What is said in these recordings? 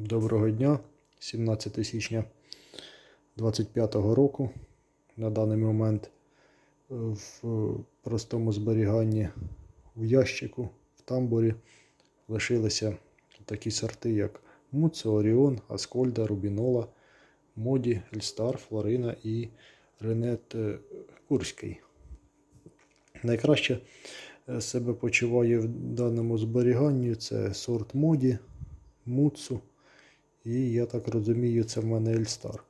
Доброго дня, 17 січня 25 року. На даний момент е, в простому зберіганні в ящику, в тамбурі лишилися такі сорти, як Муцо, Оріон, Аскольда, Рубінола, Моді, Ельстар, Флорина і Ренет е, Курський. Найкраще е, себе почуває в даному зберіганні це сорт Моді, Муцу. І я так розумію, це в мене Ельстар.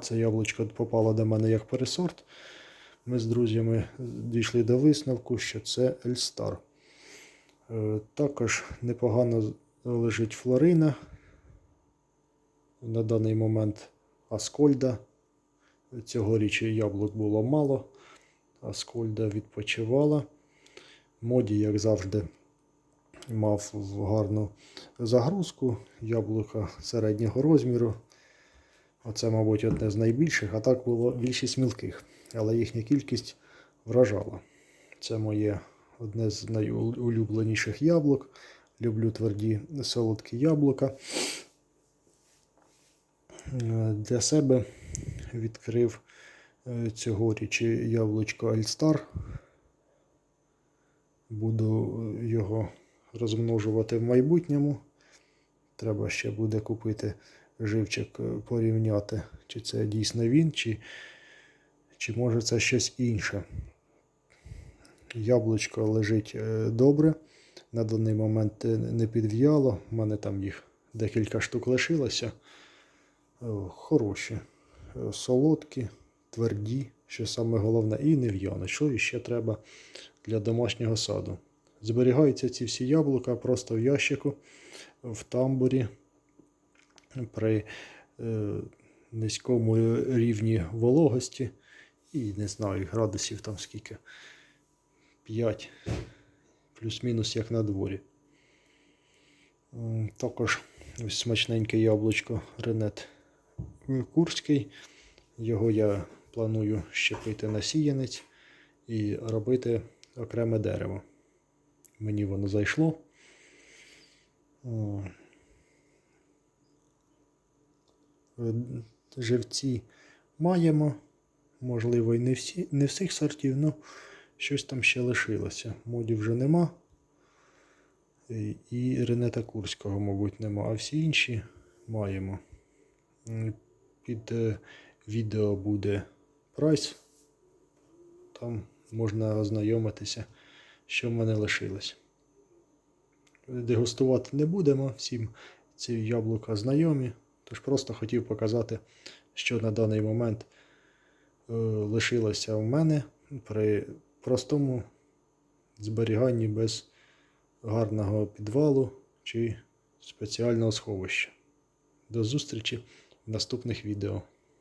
Це яблучко попало до мене як пересорт. Ми з друзями дійшли до висновку, що це Ельстар. Е, Також непогано лежить Флорина. На даний момент Аскольда. Цьогоріч яблук було мало. Аскольда відпочивала. Моді, як завжди, мав гарну загрузку. Яблука середнього розміру. Оце, мабуть, одне з найбільших, а так було більшість мілких, але їхня кількість вражала. Це моє одне з найулюбленіших яблук. Люблю тверді солодкі яблука. Для себе відкрив е, цьогоріч яблучко Альстар. Буду е, його розмножувати в майбутньому. Треба ще буде купити живчик, е, порівняти, чи це дійсно він, чи, чи може це щось інше. Яблучко лежить е, добре. На даний момент е, не підв'яло. У мене там їх декілька штук лишилося. Хороші, солодкі, тверді, що саме головне, і не в'яне. Що іще треба для домашнього саду. Зберігаються ці всі яблука просто в ящику, в тамбурі при е, низькому рівні вологості і не знаю градусів там скільки. 5 плюс-мінус як на дворі. Також ось смачненьке яблучко Ренет Курський. Його я планую щепити на сіянець і робити окреме дерево. Мені воно зайшло. Е, Живці маємо. Можливо, і не, всі, не всіх сортів, але щось там ще лишилося. Моді вже нема. І- І Ренета Курського, мабуть, нема. А всі інші маємо. Під е, відео буде прайс. Там можна ознайомитися, що в мене лишилось. Дегустувати не будемо, всім ці яблука знайомі. Тож просто хотів показати, що на даний момент е, лишилося в мене при простому зберіганні без гарного підвалу чи спеціального сховища. До зустрічі в наступних відео.